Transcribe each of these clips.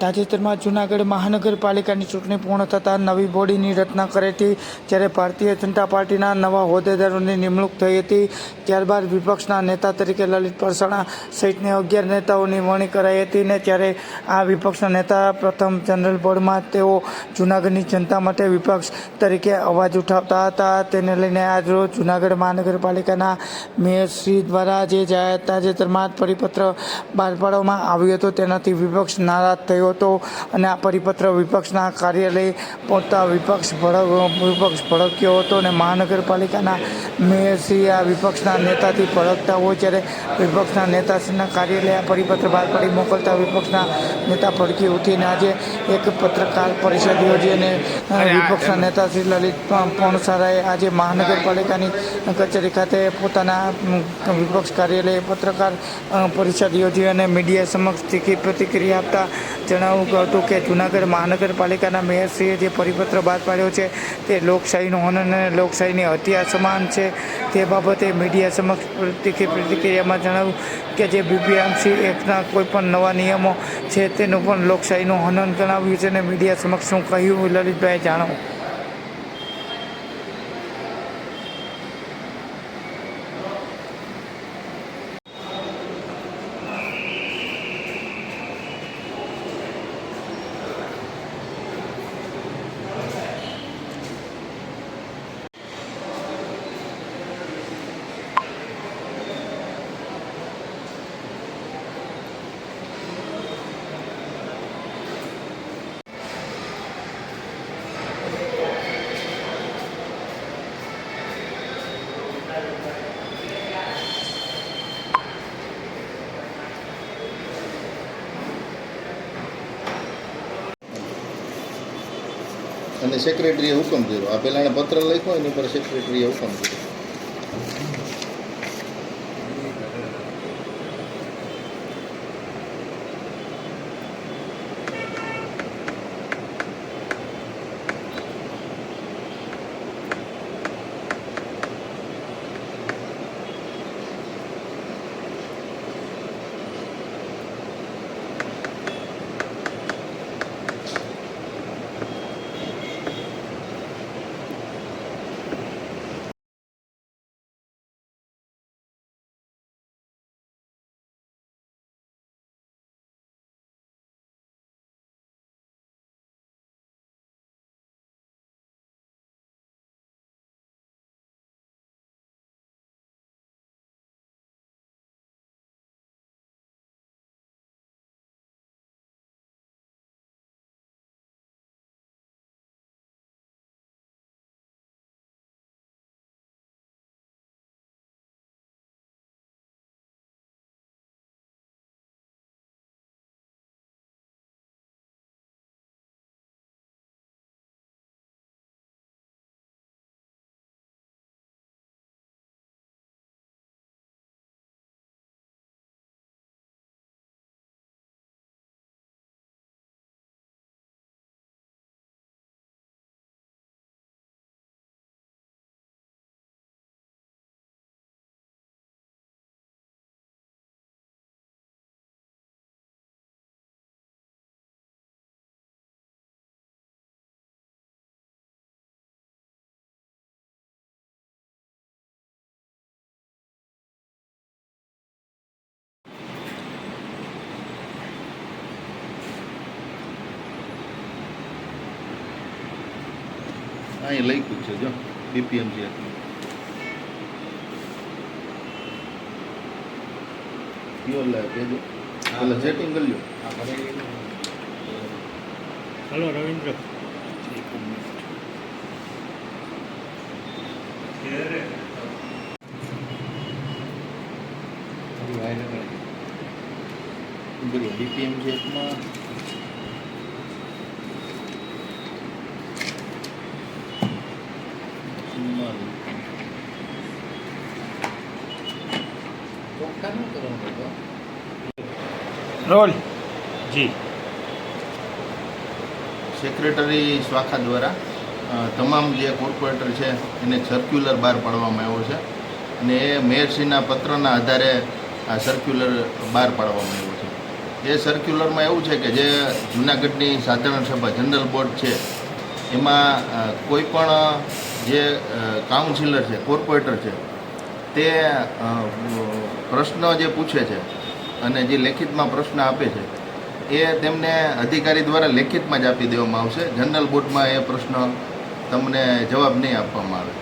તાજેતરમાં જૂનાગઢ મહાનગરપાલિકાની ચૂંટણી પૂર્ણ થતાં નવી બોડીની રચના કરી હતી, જ્યારે ભારતીય જનતા પાર્ટીના નવા હોદ્દેદારોની નિમણૂક થઈ હતી. ત્યારબાદ વિપક્ષના નેતા તરીકે લલિત પરસાણા સહિતની અગિયાર નેતાઓની વરણી કરાઈ હતી ને ત્યારે આ વિપક્ષના નેતા પ્રથમ જનરલ બોર્ડમાં તેઓ જૂનાગઢની જનતા માટે વિપક્ષ તરીકે અવાજ ઉઠાવતા હતા. તેને લઈને આજરોજ જૂનાગઢ મહાનગરપાલિકાના મેયરશ્રી દ્વારા જે તાજેતરમાં પરિપત્ર બહાર પાડવામાં આવ્યો હતો, તેનાથી વિપક્ષ નારાજ થયો હતો અને આ પરિપત્ર વિપક્ષના કાર્યાલય પહોંચતા વિપક્ષ ભડક વિપક્ષ ભડક્યો હતો અને મહાનગરપાલિકાના મેયરશ્રી આ વિપક્ષના નેતાથી ભડકતા હોય ત્યારે વિપક્ષના નેતાશ્રીના કાર્યાલય આ પરિપત્ર બહાર પાડી મોકલતા વિપક્ષના નેતા ભડકી ઉઠીને આજે એક પત્રકાર પરિષદ યોજી અને વિપક્ષના નેતા શ્રી લલિત પોણસારાએ આજે મહાનગરપાલિકાની કચેરી ખાતે પોતાના વિપક્ષ કાર્યાલયે પત્રકાર પરિષદ યોજી અને મીડિયા સમક્ષ તીખી પ્રતિક્રિયા આપતા જણાવ્યું હતું કે જૂનાગઢ મહાનગરપાલિકાના મેયરશ્રીએ જે પરિપત્ર બહાર પાડ્યો છે તે લોકશાહીનું હનન અને લોકશાહીની હત્યા સમાન છે. તે બાબતે મીડિયા સમક્ષ પ્રતિક્રિયામાં જણાવ્યું કે જે બીપીએમસી એક્ટના કોઈપણ નવા નિયમો છે તેનું પણ લોકશાહીનું હનન ગણાવ્યું છે અને મીડિયા સમક્ષ શું કહ્યું લલિતભાઈ જાણો અને સેક્રેટરીએ હુકમ કર્યો. આ પહેલાં એણે પત્ર લખ્યો એની પર સેક્રેટરીએ હુકમ કર્યો. અહીં લખ્યું છે જો. બીપીએમજી કયો લે કેજો એટલે સેટિંગ કરી લ્યો. હલો રવિન્દ્ર. બોલો બીપીએમસી એકમાં ચોખ્ખા ન કરવાનું હતો રોલ. જી. સેક્રેટરી શાખા દ્વારા તમામ જે કોર્પોરેટર છે એને સર્ક્યુલર બહાર પાડવામાં આવ્યો છે. અને એ મેયરશ્રીના પત્રના આધારે આ સર્ક્યુલર બહાર પાડવામાં આવ્યો છે. એ સર્ક્યુલરમાં એવું છે કે જે જૂનાગઢની સાધારણ સભા જનરલ બોર્ડ છે એમાં કોઈ પણ જે કાઉન્સિલર છે કોર્પોરેટર છે તે પ્રશ્ન જે પૂછે છે અને જે લેખિતમાં પ્રશ્ન આપે છે, એ તેમને અધિકારી દ્વારા લેખિતમાં જ આપી દેવામાં આવશે. જનરલ બોર્ડમાં એ પ્રશ્ન તમને જવાબ નહીં આપવામાં આવે.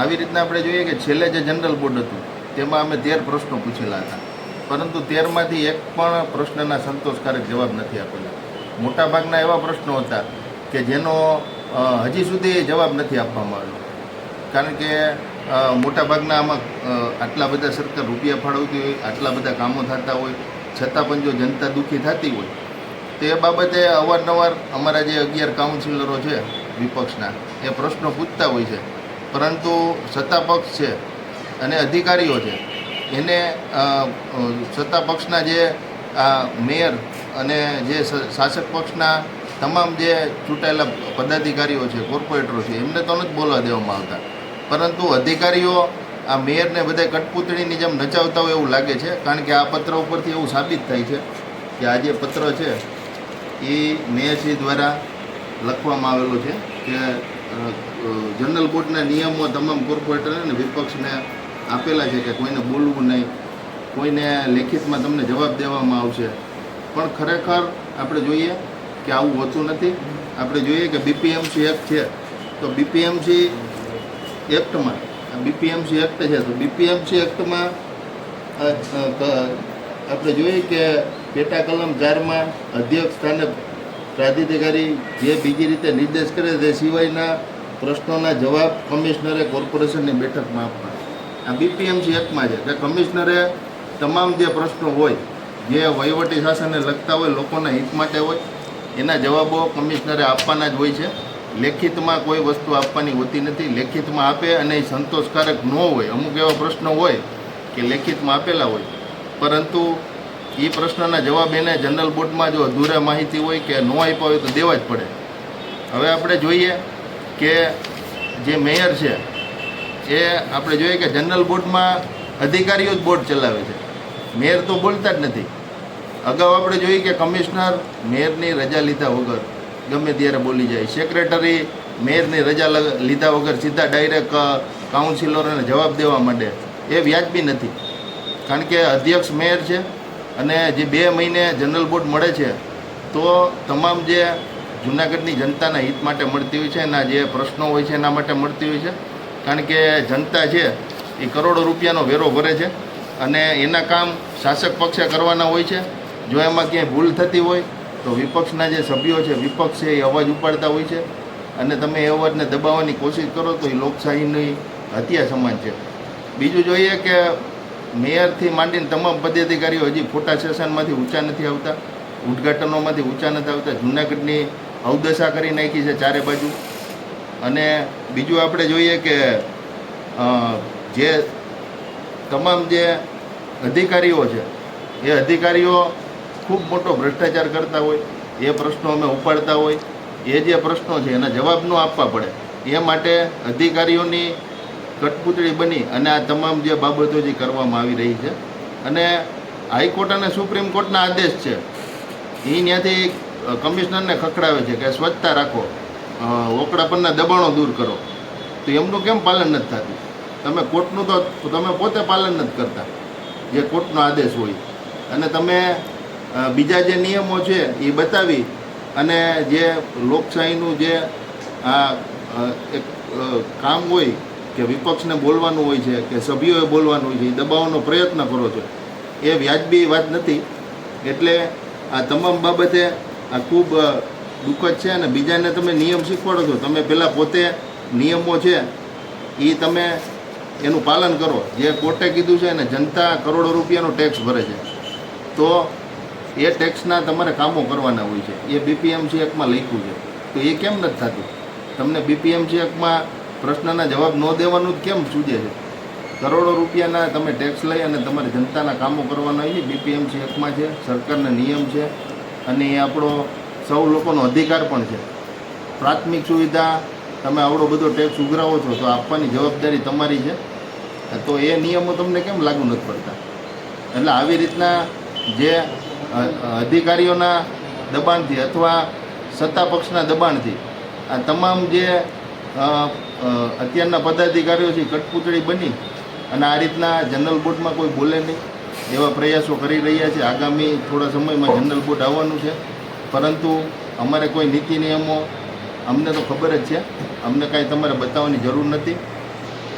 આવી રીતના આપણે જોઈએ કે છેલ્લે જે જનરલ બોર્ડ હતું, તેમાં અમે તેર પ્રશ્નો પૂછેલા હતા. પરંતુ તેરમાંથી એક પણ પ્રશ્નના સંતોષકારક જવાબ નથી આપેલા. મોટાભાગના એવા પ્રશ્નો હતા કે જેનો હજી સુધી જવાબ નથી આપવામાં આવ્યો. કારણ કે મોટાભાગના આમાં આટલા બધા સરકાર રૂપિયા ફાળવતી હોય, આટલા બધા કામો થતા હોય, છતાં પણ જો જનતા દુઃખી થતી હોય, તે બાબતે અવારનવાર અમારા જે અગિયાર કાઉન્સિલરો છે વિપક્ષના, એ પ્રશ્નો પૂછતા હોય છે. પરંતુ સત્તા પક્ષ છે અને અધિકારીઓ છે, એને સત્તા પક્ષના જે મેયર અને જે શાસક પક્ષના તમામ જે ચૂંટાયેલા પદાધિકારીઓ છે, કોર્પોરેટરો છે, એમને તો નથી બોલવા દેવામાં આવતા. પરંતુ અધિકારીઓ આ મેયરને બધા કઠપૂતળીની જેમ નચાવતા હોય એવું લાગે છે, કારણ કે આ પત્ર ઉપરથી એવું સાબિત થાય છે કે આ જે પત્ર છે, એ મેયરશ્રી દ્વારા લખવામાં આવેલો છે કે જનરલ કોર્ટના નિયમો તમામ કોર્પોરેટર અને વિપક્ષને આપેલા છે કે કોઈને બોલવું નહીં, કોઈને લેખિતમાં તમને જવાબ દેવામાં આવશે. પણ ખરેખર આપણે જોઈએ કે આવું હોતું નથી. આપણે જોઈએ કે બીપીએમસી એક છે. તો બીપીએમસી એક્ટમાં. બીપીએમસી એક્ટ છે તો બીપીએમસી એક્ટમાં આપણે જોઈએ કે પેટા કલમ ચારમાં અધ્યક્ષ સ્થાને પ્રાધિકારી જે બીજી રીતે નિર્દેશ કરે તે સિવાયના પ્રશ્નોના જવાબ કમિશનરે કોર્પોરેશનની બેઠકમાં આપવા આ બીપીએમસી એક્ટમાં છે. કે કમિશનરે તમામ જે પ્રશ્નો હોય, જે વહીવટી શાસનને લગતા હોય, લોકોના હિત માટે હોય, એના જવાબો કમિશનરે આપવાના જ હોય છે. લેખિતમાં કોઈ વસ્તુ આપવાની હોતી નથી. લેખિતમાં આપે અને એ સંતોષકારક ન હોય. અમુક એવા પ્રશ્નો હોય કે લેખિતમાં આપેલા હોય. પરંતુ એ પ્રશ્નના જવાબ એને જનરલ બોર્ડમાં જો અધૂરા માહિતી હોય કે ન આપ્યા હોય તો દેવા જ પડે. હવે આપણે જોઈએ કે જે મેયર છે, એ આપણે જોઈએ કે જનરલ બોર્ડમાં અધિકારીઓ જ બોર્ડ ચલાવે છે. મેયર તો બોલતા જ નથી. અગાઉ આપણે જોઈએ કે કમિશનર મેયરની રજા લીધા વગર ગમે ત્યારે બોલી જાય. સેક્રેટરી મેયરની રજા લીધા વગર સીધા ડાયરેક્ટ કાઉન્સિલરોને જવાબ દેવા માંડે. એ વ્યાજબી નથી. કારણ કે અધ્યક્ષ મેયર છે અને જે બે મહિને જનરલ બોર્ડ મળે છે, તો તમામ જે જૂનાગઢની જનતાના હિત માટે મળતી હોય છે, એના જે પ્રશ્નો હોય છે, એના માટે મળતી હોય છે. કારણ કે જનતા છે, એ કરોડો રૂપિયાનો વેરો ભરે છે અને એના કામ શાસક પક્ષે કરવાના હોય છે. જો એમાં ક્યાંય ભૂલ થતી હોય તો વિપક્ષના જે સભ્યો છે, વિપક્ષ છે એ અવાજ ઉપાડતા હોય છે અને તમે એ અવાજને દબાવવાની કોશિશ કરો તો એ લોકશાહીની હત્યા સમાન છે. બીજું જોઈએ કે મેયરથી માંડીને તમામ પદાધિકારીઓ હજી ફોટા સેશનમાંથી ઊંચા નથી આવતા, ઉદ્ઘાટનોમાંથી ઊંચા નથી આવતા, જૂનાગઢની અવદશા કરી નાખી છે ચારે બાજુ. અને બીજું આપણે જોઈએ કે જે તમામ જે અધિકારીઓ છે, એ અધિકારીઓ ખૂબ મોટો ભ્રષ્ટાચાર કરતા હોય, એ પ્રશ્નો અમે ઉપાડતા હોય, એ જે પ્રશ્નો છે એના જવાબ ન આપવા પડે. એ માટે અધિકારીઓની કટપુતળી બની અને આ તમામ જે બાબતો જે કરવામાં આવી રહી છે. અને હાઈકોર્ટ અને સુપ્રીમ કોર્ટના આદેશ છે. એ ત્યાંથી કમિશનરને ખખડાવે છે કે સ્વચ્છતા રાખો ઓકડા પરના દબાણો દૂર કરો. તો એમનું કેમ પાલન નથી થતું? તમે કોર્ટનું તો, તમે પોતે પાલન નથી કરતા, જે કોર્ટનો આદેશ હોય. અને તમે બીજા જે નિયમો છે એ બતાવી અને જે લોકશાહીનું જે, આ એક કામ હોય કે વિપક્ષને બોલવાનું હોય છે, કે સભ્યોએ બોલવાનું હોય છે એ દબાવવાનો પ્રયત્ન કરો છો. એ વ્યાજબી વાત નથી. એટલે આ તમામ બાબતે આ ખૂબ દુઃખદ છે અને બીજાને તમે નિયમ શીખવાડો છો. તમે પહેલાં પોતે નિયમો છે એ તમે એનું પાલન કરો. જે કોર્ટે કીધું છે ને જનતા કરોડો રૂપિયાનો ટેક્સ ભરે છે. તો એ ટેક્સના તમારે કામો કરવાના હોય છે. એ બીપીએમસી એક્ટમાં લખ્યું છે. તો એ કેમ નથી થતું? તમને બીપીએમસી એક્ટમાં પ્રશ્નના જવાબ ન દેવાનું કેમ સૂજે છે? કરોડો રૂપિયાના તમે ટેક્સ લઈ અને તમારે જનતાના કામો કરવાના હોય છે. બીપીએમસી એક્ટમાં છે, સરકારના નિયમ છે, અને એ આપણો સૌ લોકોનો અધિકાર પણ છે. પ્રાથમિક સુવિધા, તમે આવડો બધો ટેક્સ ઉઘરાવો છો, તો આપવાની જવાબદારી તમારી છે. તો એ નિયમો તમને કેમ લાગુ નથી પડતા? એટલે આવી રીતના જે અધિકારીઓના દબાણથી અથવા સત્તા પક્ષના દબાણથી. આ તમામ જે અત્યારના પદાધિકારીઓ છે કટપુતળી બની અને આ રીતના જનરલ બોર્ડમાં કોઈ બોલે નહીં એવા પ્રયાસો કરી રહ્યા છે. આગામી થોડા સમયમાં જનરલ બોર્ડ આવવાનું છે. પરંતુ અમારે કોઈ નીતિ નિયમો, અમને તો ખબર જ છે. અમને કાંઈ તમારે બતાવવાની જરૂર નથી.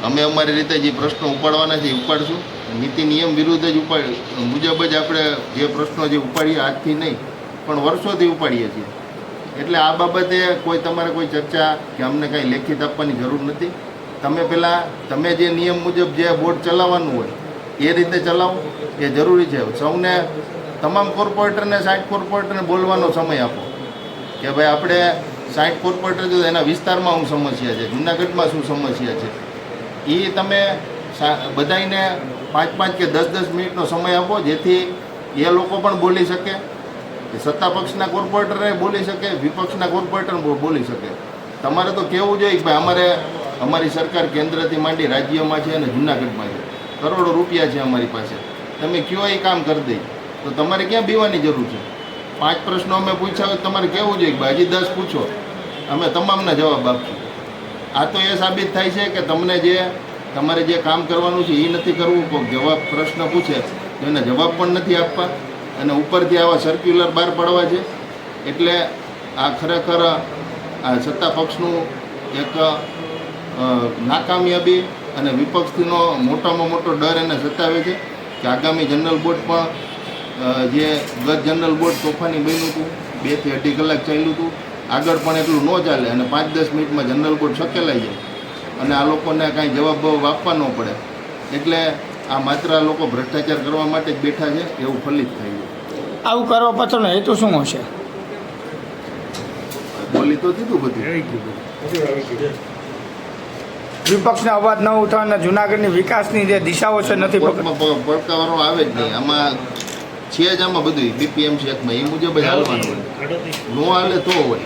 અમે અમારી રીતે જે પ્રશ્નો ઉપાડવાના છે, એ ઉપાડશું. નીતિ નિયમ વિરુદ્ધ જ ઉપાડ, મુજબ જ આપણે જે પ્રશ્નો જે ઉપાડીએ આજથી નહીં, પણ વર્ષોથી ઉપાડીએ છીએ. એટલે આ બાબતે કોઈ તમારે કોઈ ચર્ચા કે અમને કાંઈ લેખિત આપવાની જરૂર નથી. તમે પહેલાં તમે જે નિયમ મુજબ જે બોર્ડ ચલાવવાનું હોય, એ રીતે ચલાવો. એ જરૂરી છે. સૌને તમામ કોર્પોરેટરને, સાઠ કોર્પોરેટરને બોલવાનો સમય આપો. કે ભાઈ આપણે સાઠ કોર્પોરેટર જો એના વિસ્તારમાં શું સમસ્યા છે? જુનાગઢમાં શું સમસ્યા છે? એ તમે બધાયને પાંચ પાંચ કે દસ દસ મિનિટનો સમય આપો, જેથી એ લોકો પણ બોલી શકે. કે સત્તા પક્ષના કોર્પોરેટરને બોલી શકે, વિપક્ષના કોર્પોરેટર બોલી શકે. તમારે તો કહેવું જોઈએ ભાઈ અમારે, અમારી સરકાર કેન્દ્રથી માંડી રાજ્યમાં છે અને જુનાગઢમાં છે. કરોડો રૂપિયા છે અમારી પાસે. તમે કયો એ કામ કરી દઈ તો તમારે ક્યાં બીવાની જરૂર છે? પાંચ પ્રશ્નો અમે પૂછ્યા હોય તમારે કહેવું જોઈએ કે ભાઈ હજી દસ પૂછો. અમે તમામના જવાબ આપશું. આ તો એ સાબિત થાય છે કે તમને જે તમારે જે કામ કરવાનું છે એ નથી કરવું કોઈ જવાબ પ્રશ્ન પૂછે તો એના જવાબ પણ નથી આપવા. અને ઉપરથી આવા સર્ક્યુલર બહાર પાડવા છે. એટલે આ ખરેખર આ સત્તા પક્ષનું એક નાકામયાબી અને વિપક્ષથીનો મોટામાં મોટો ડર એને સતાવે છે કે આગામી જનરલ બોર્ડ પણ જે ગત જનરલ બોર્ડ તોફાની બન્યું હતું બેથી અઢી કલાક ચાલ્યું હતું, આગળ પણ એટલું ન ચાલે અને પાંચ દસ મિનિટમાં જનરલ બોર્ડ શકેલાઈ જાય. અને આ લોકોને કાંઈ જવાબ આપવા ન પડે. એટલે આ માત્ર આ લોકો ભ્રષ્ટાચાર કરવા માટે જ બેઠા છે એવું ફલિત થાય છે. આવું કરવા પાછળનો હેતુ શું હશે? બોલી તો દીધું બધું. આવી અવાજ ન ઉઠાવવાના જુનાગઢની વિકાસની જે દિશાઓ છે નથી પકડ કોર્ટમાં પ- પડકારવાનો આવે જ નહીં. આમાં છે જ આમાં બધું બીપીએમસી એકમાં એ મુજબ જ હાલવાનું હોય. નો હાલે તો હોય.